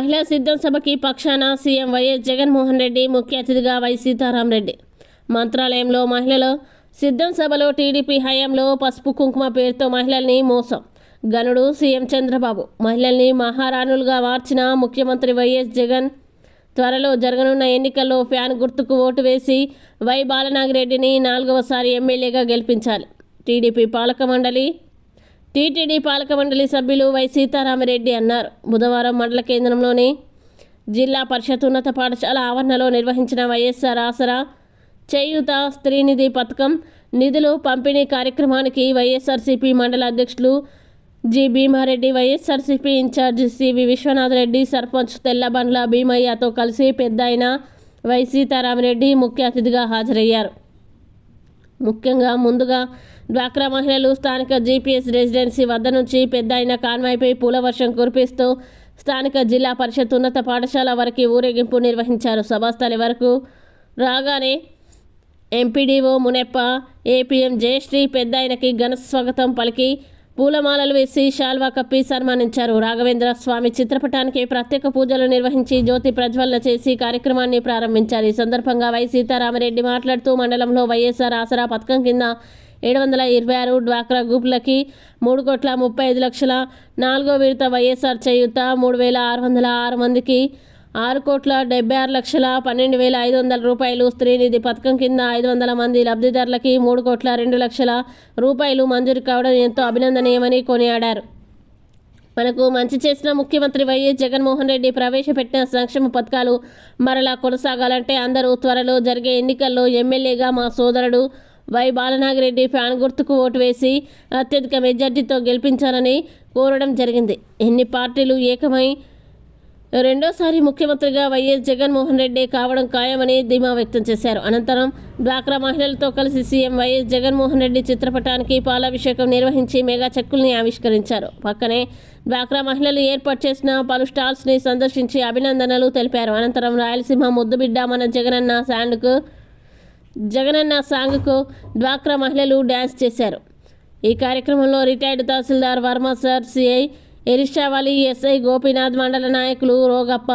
మహిళా సిద్ధం సభకి పక్షాన సీఎం వైఎస్ జగన్మోహన్ రెడ్డి ముఖ్య అతిథిగా వై సీతారామరెడ్డి. మంత్రాలయంలో మహిళలు సిద్ధం సభలో టీడీపీ హయాంలో పసుపు కుంకుమ పేరుతో మహిళల్ని మోసం. గనుడు సీఎం చంద్రబాబు. మహిళల్ని మహారాణులుగా మార్చిన ముఖ్యమంత్రి వైఎస్ జగన్. త్వరలో జరగనున్న ఎన్నికల్లో ఫ్యాన్ గుర్తుకు ఓటు వేసి వై బాలనాగిరెడ్డిని నాలుగవసారి ఎమ్మెల్యేగా గెలిపించాలి. టీడీపీ పాలక మండలి టీటీడీ పాలక మండలి సభ్యులు వై సీతారామరెడ్డి అన్నారు. బుధవారం మండల కేంద్రంలోని జిల్లా పరిషత్ ఉన్నత పాఠశాల ఆవరణలో నిర్వహించిన వైఎస్ఆర్ ఆసరా చేయూత స్త్రీనిధి పథకం నిధులు పంపిణీ కార్యక్రమానికి వైఎస్ఆర్సీపీ మండల అధ్యక్షులు G Bhimareddy YSRCP incharge C V Vishwanath sarpanch Tellabandla భీమయ్యతో కలిసి పెద్ద అయిన వై సీతారామరెడ్డి ముఖ్య అతిథిగా హాజరయ్యారు. ముఖ్యంగా ముందుగా డ్వాక్రా మహిళలు స్థానిక జీపీఎస్ రెసిడెన్సీ వద్ద నుంచి పెద్ద అయిన కాన్వాయ్పై పూల వర్షం కురిపిస్తూ స్థానిక జిల్లా పరిషత్ ఉన్నత పాఠశాల వరకు ఊరేగింపు నిర్వహించారు. సభాస్థలి వరకు రాగానే ఎంపీడీఓ మునెప్ప ఏపీఎం జయశ్రీ పెద్ద ఆయనకి ఘన స్వాగతం పలికి పూలమాలలు వేసి శాల్వా కప్పి సన్మానించారు. రాఘవేంద్ర స్వామి చిత్రపటానికి ప్రత్యేక పూజలు నిర్వహించి జ్యోతి ప్రజ్వలన చేసి కార్యక్రమాన్ని ప్రారంభించారు. ఈ సందర్భంగా వై సీతారామరెడ్డి మాట్లాడుతూ మండలంలో వైఎస్ఆర్ ఆసరా పథకం కింద ఏడు వందల ఇరవై ఆరు డ్వాక్రా గ్రూపులకి మూడు కోట్ల ముప్పై ఐదు లక్షల నాలుగో విడత వైఎస్ఆర్ చేయూత మూడు వేల ఆరు వందల ఆరు మందికి ఆరు కోట్ల డెబ్బై ఆరు లక్షల పన్నెండు వేల ఐదు వందల రూపాయలు స్త్రీనిధి పథకం కింద ఐదు వందల మంది లబ్ధిదారులకి మూడు కోట్ల రెండు లక్షల రూపాయలు మంజూరు కావడం ఎంతో అభినందనీయమని కొనియాడారు. మనకు మంచి చేసిన ముఖ్యమంత్రి వైఎస్ జగన్మోహన్ రెడ్డి ప్రవేశపెట్టిన సంక్షేమ పథకాలు మరలా కొనసాగాలంటే అందరూ త్వరలో జరిగే ఎన్నికల్లో ఎమ్మెల్యేగా మా సోదరుడు వై బాలనాగిరెడ్డి ఫ్యాన్ గుర్తుకు ఓటు వేసి అత్యధిక మెజార్టీతో గెలిపించాలని కోరడం జరిగింది. ఎన్ని పార్టీలు ఏకమై రెండోసారి ముఖ్యమంత్రిగా వైఎస్ జగన్మోహన్ రెడ్డి కావడం ఖాయమని ధీమా వ్యక్తం చేశారు. అనంతరం డ్వాక్రా మహిళలతో కలిసి సీఎం వైఎస్ జగన్మోహన్ రెడ్డి చిత్రపటానికి పాలాభిషేకం నిర్వహించి మెగా చెక్కుల్ని ఆవిష్కరించారు. పక్కనే డ్వాక్రా మహిళలు ఏర్పాటు చేసిన పలు స్టాల్స్ని సందర్శించి అభినందనలు తెలిపారు. అనంతరం రాయలసీమ ముద్దుబిడ్డ మన జగనన్న శాండ్కు జగనన్న సాంగ్కు డ్వాక్రా మహిళలు డ్యాన్స్ చేశారు. ఈ కార్యక్రమంలో retired tahsildar Varma sir CI Erishavali SI Gopinath మండల నాయకులు రోగప్ప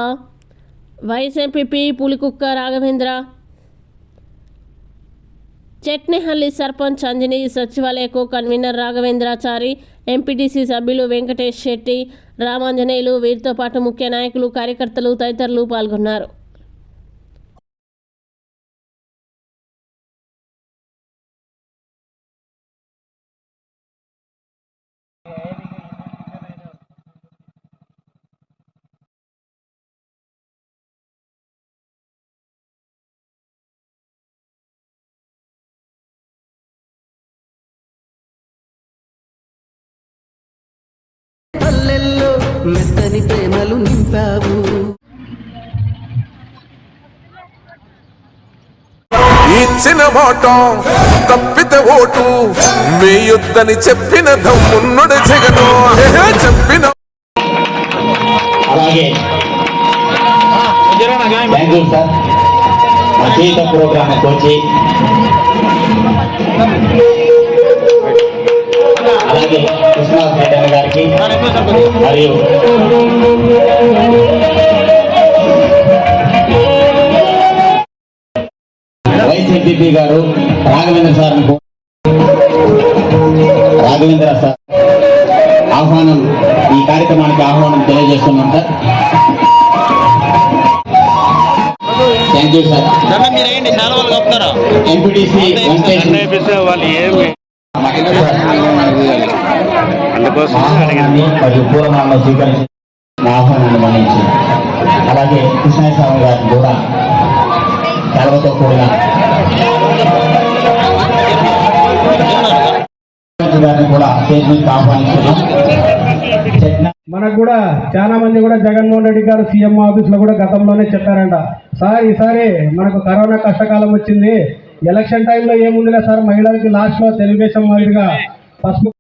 వైస్ ఎంపీపీ పులికుక్క రాఘవేంద్ర చెట్నేహల్లి సర్పంచ్ అంజనీ సచివాలయకు కన్వీనర్ రాఘవేంద్రాచారి ఎంపీటీసీ సభ్యులు వెంకటేష్ శెట్టి రామాంజనేయులు వీరితో పాటు ముఖ్య నాయకులు కార్యకర్తలు తదితరులు పాల్గొన్నారు. మెత్తని ప్రేమలు నింపావు. ఇచ్చిన మాట తప్పితే ఓటు వేయొద్దని చెప్పిన దమ్మున్నడు జగను. చెప్పిన అలాగే. Thank you sir. మా జీవిత ప్రోగ్రామ్ వచ్చి అలాగే. కృష్ణాథ్ రెడ్డి గారికి మరియు వైసీపీ గారు రాఘవేంద్ర సార్ రాఘవేంద్ర సార్ ఆహ్వానం ఈ కార్యక్రమానికి ఆహ్వానం తెలియజేస్తున్నాం sir. Thank you sir MPTC ఏమి అందుకోసం స్వీకరించి ఆహ్వానాన్ని మన్నించి అలాగే కృష్ణయ్య స్వామి గారిని కూడా సెలవుతో కూడిన గారిని కూడా స్టేజ్ మీద ఆహ్వానిస్తున్నాం చెట్న మనకు కూడా చాలా మంది కూడా జగన్మోహన్ రెడ్డి గారు సీఎం ఆఫీస్లో కూడా గతంలోనే చెప్పారంట. సార్ ఈసారి మనకు కరోనా కష్టకాలం వచ్చింది. ఎలక్షన్ టైంలో ఏముందిలే సార్? మహిళలకి లాస్ట్లో తెలుగుదేశం మాదిరిగా పసుపు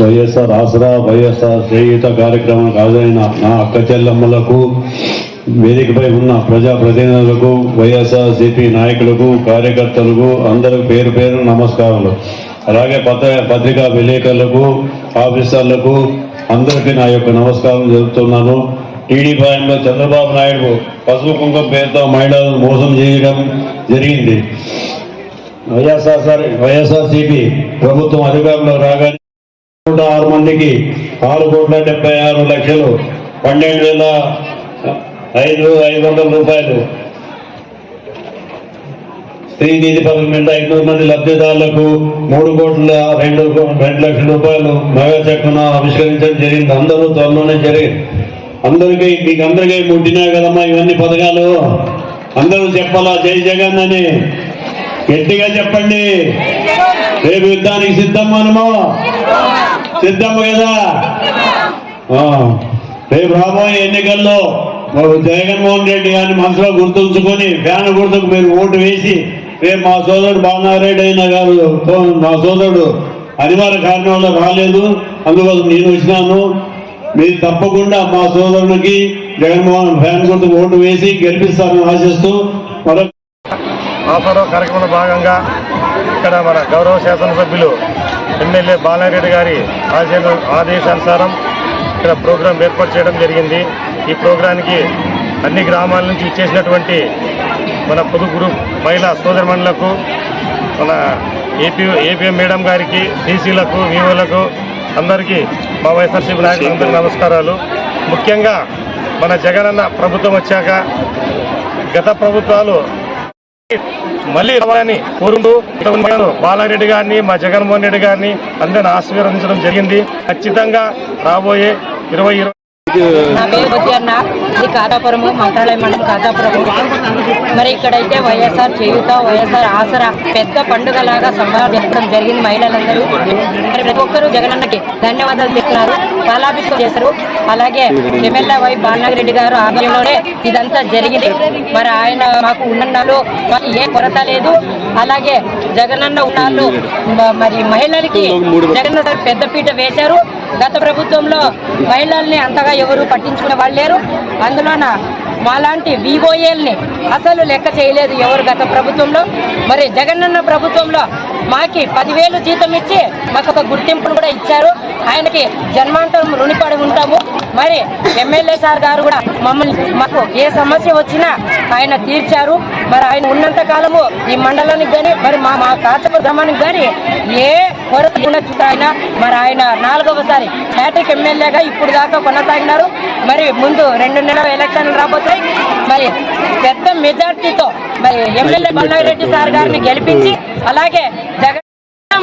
వైఎస్ఆర్ ఆసరా వైఎస్ఆర్ స్నేహిత కార్యక్రమం హాజరైన నా అక్క చెల్లమ్మలకు వేదికపై ఉన్న ప్రజా ప్రతినిధులకు వైఎస్ఆర్ సిపి నాయకులకు కార్యకర్తలకు అందరికి పేరు పేరు నమస్కారాలు అలాగే పత్ర పత్రికా విలేకరులకు ఆఫీసర్లకు అందరికీ నా యొక్క నమస్కారం జరుపుతున్నాను టీడీపీ ఆయనలో చంద్రబాబు నాయుడు పసుపు కుంకుమ పేరుతో మహిళలను మోసం చేయడం జరిగింది. వైఎస్ఆర్ వైఎస్ఆర్సీపీ ప్రభుత్వం అధికారంలో రాగానే నూట ఆరు మందికి ఆరు కోట్ల డెబ్బై ఆరు లక్షలు పన్నెండు వేల ఐదు ఐదు వందల రూపాయలు. స్త్రీ నీతి పథకం మీద ఐదు మంది లబ్ధిదారులకు మూడు కోట్ల రెండు రెండు లక్షల రూపాయలు మెగా చెక్కును ఆవిష్కరించడం జరిగింది. అందరూ త్వరలోనే జరిగింది. అందరికీ మీకు అందరికీ ముట్టినా కదమ్మా ఇవన్నీ పథకాలు. అందరూ చెప్పాలా? జై జగన్ అని. గట్టిగా చెప్పండి. రేపు యుద్ధానికి సిద్ధం మనము సిద్ధం కదా? రేపు రాబోయే ఎన్నికల్లో జగన్మోహన్ రెడ్డి గారిని మనసులో గుర్తుంచుకొని ఫ్యాన్ గుర్తుకు మీరు ఓటు వేసి రేపు మా సోదరుడు బాలనారెడ్డి అయినా గారు మా సోదరుడు అనివార్య కారణం వల్ల రాలేదు. అందుకోసం నేను వచ్చినాను. మీరు తప్పకుండా మా సోదరుడికి జగన్మోహన్ ఫ్యాన్స్ గుర్తుకు ఓటు వేసి గెలిపిస్తారని ఆశిస్తూ మరొక ఆఫరో కార్యక్రమంలో భాగంగా ఇక్కడ మన గౌరవ శాసనసభ్యులు ఎమ్మెల్యే బాలారెడ్డి గారి ఆశయ ఆదేశానుసారం ఇక్కడ ప్రోగ్రాం ఏర్పాటు చేయడం జరిగింది. ఈ ప్రోగ్రానికి అన్ని గ్రామాల నుంచి ఇచ్చేసినటువంటి మన పొదుగురు మహిళా సోదరమణులకు మన ఏపీ ఏపీఎం మేడం గారికి డీసీలకు వీఓలకు అందరికీ మా వైఎస్ఆర్సీపీ నాయకులందరికీ నమస్కారాలు. ముఖ్యంగా మన జగనన్న ప్రభుత్వం వచ్చాక గత ప్రభుత్వాలు మళ్ళీ రావాలని కోరుకుంటూ బాలారెడ్డి గారిని మా జగన్మోహన్ రెడ్డి గారిని అందరిని ఆశీర్వదించడం జరిగింది. ఖచ్చితంగా రాబోయే ఇరవై నా పేరు బుద్ధి ఇది కాదాపురము మంత్రాలయం మండలం కాదాపురము. మరి ఇక్కడైతే వైఎస్ఆర్ చేయుత వైఎస్ఆర్ ఆసరా పెద్ద పండుగలాగా సంబరాలు జరపడం జరిగింది మహిళలందరూ. మరి ప్రతి ఒక్కరూ జగనన్నకి ధన్యవాదాలు చెప్తున్నారు పాలాభిషేకం చేశారు. అలాగే ఎమ్మెల్యే వై బాలనాగిరెడ్డి గారు ఆధ్వర్యంలోనే ఇదంతా జరిగింది. మరి ఆయన మాకు ఉన్నన్నాళ్ళు మాకు ఏ కొరత లేదు. అలాగే జగనన్న మ- మరి మహిళలకి జగన్ పెద్దపీట వేశారు. గత ప్రభుత్వంలో మహిళల్ని అంతగా ఎవరు పట్టించుకునే వాళ్ళు లేరు. అందులోన మాలాంటి వివోఏల్ని అసలు లెక్క చేయలేదు ఎవరు గత ప్రభుత్వంలో. మరి జగనన్న ప్రభుత్వంలో మాకి పదివేలు జీతం ఇచ్చి మాకు ఒక గుర్తింపును కూడా ఇచ్చారు. ఆయనకి జన్మాంతరం రుణపడి ఉంటాము. మరి ఎమ్మెల్యే సార్ గారు కూడా మమ్మల్ని మాకు ఏ సమస్య వచ్చినా ఆయన తీర్చారు. మరి ఆయన ఉన్నంత కాలము ఈ మండలానికి కానీ మరి మా మా కాచప గ్రామానికి కానీ ఏ కొరత ఉండొచ్చు ఆయన మరి ఆయన నాలుగవసారి హ్యాట్రిక్ ఎమ్మెల్యేగా ఇప్పుడు దాకా కొనసాగినారు. మరి ముందు రెండు నెలల ఎలక్షన్లు రాబోతాయి మరి పెద్ద మెజార్టీతో మరి ఎమ్మెల్యే బండారెడ్డి సార్ గారిని గెలిపించి అలాగే జగన్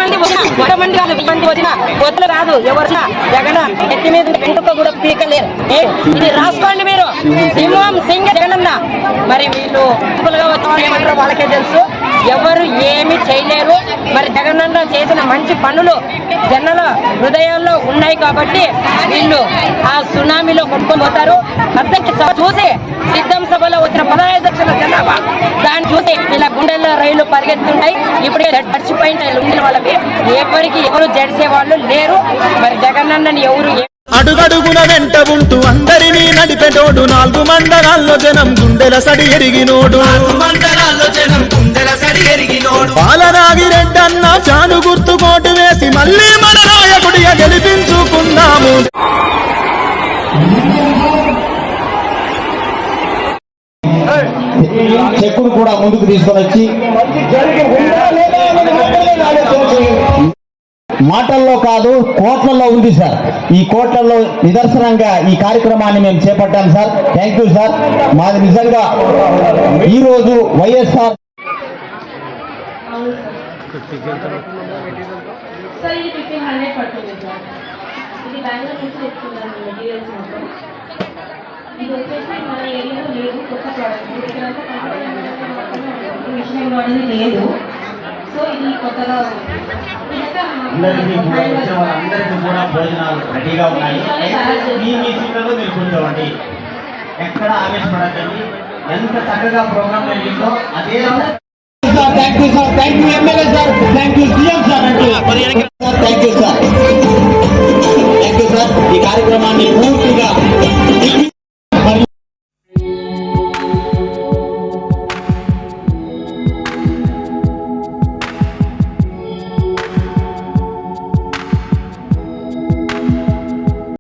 మంది వచ్చినా వంద మంది కాదు వెయ్యి మంది వచ్చినా కొత్తలు రాదు ఎవరినా జగన్ ఎత్తి మీద వెంటుక కూడా పీకలేరు. ఇది రాసుకోండి మీరు. సింహం సింగ జగనన్న. మరి వీళ్ళు సింపుల్గా వచ్చిన వాళ్ళు వాళ్ళకే తెలుసు. ఎవరు ఏమి చేయలేరు. మరి జగనన్న చేసిన మంచి పనులు జనాల హృదయాల్లో ఉన్నాయి కాబట్టి వీళ్ళు ఆ సునామీలో కొట్టుకొని పోతారు. అద్దెకి సభ చూసి సిద్ధం సభలో వచ్చిన పదహైదు లక్షల జనాభా దాన్ని చూసి ఇలా గుండెల్లో రైలు పరిగెత్తుంటాయి. ఇప్పుడే మర్చిపోయిన ఉండిన వాళ్ళకి ఎవరికి ఎవరు జడిసే వాళ్ళు లేరు. మరి జగనన్నని ఎవరు అడుగడుగున వెంట ఉంటూ అందరినీ నడిపెటోడు. నాలుగు మండలాల్లో జనం గుండెల సడి ఎరిగినోడు. పాలరాగి రెడ్డన్న చాను గుర్తు కోటు వేసి మళ్ళీ మన నాయకుడిగా గెలిపించుకుందాము. చెక్కును కూడా ముందుకు తీసుకొని వచ్చి మాటల్లో కాదు కోట్లలో ఉంది సార్. ఈ కోట్లలో నిదర్శనంగా ఈ కార్యక్రమాన్ని మేము చేపట్టాం సార్. థ్యాంక్ యూ సార్ మాది నిజంగా ఈ రోజు వైఎస్ఆర్ సార్ ఇది ఫిఫ్టీన్ హండ్రెడ్ పడుతుంది సార్ ఇది బెంగళూరు నుంచి తెచ్చుకున్నాను మెటీరియల్స్ మొత్తం. ఇది వచ్చేసి మన ఏరియాలో లేదు కొత్త ప్రోడక్ట్ ఇక్కడంతా మిషన్ ఎంబ్రాయిడరీ లేదు. సో ఇది కొత్తగా ఇదంతా అందరికీ కూడా వచ్చిన వాళ్ళందరికీ కూడా భోజనాలు రెడీగా ఉన్నాయి. మీ మీ సీట్లలో మీరు కూర్చోండి ఎక్కడ ఆవేశపడకండి. ఎంత చక్కగా ప్రోగ్రామ్ జరిగిందో అదే thank you sir thank you MLA sir thank you CM sir thank you sir thank you sir ఈ కార్యక్రమాన్ని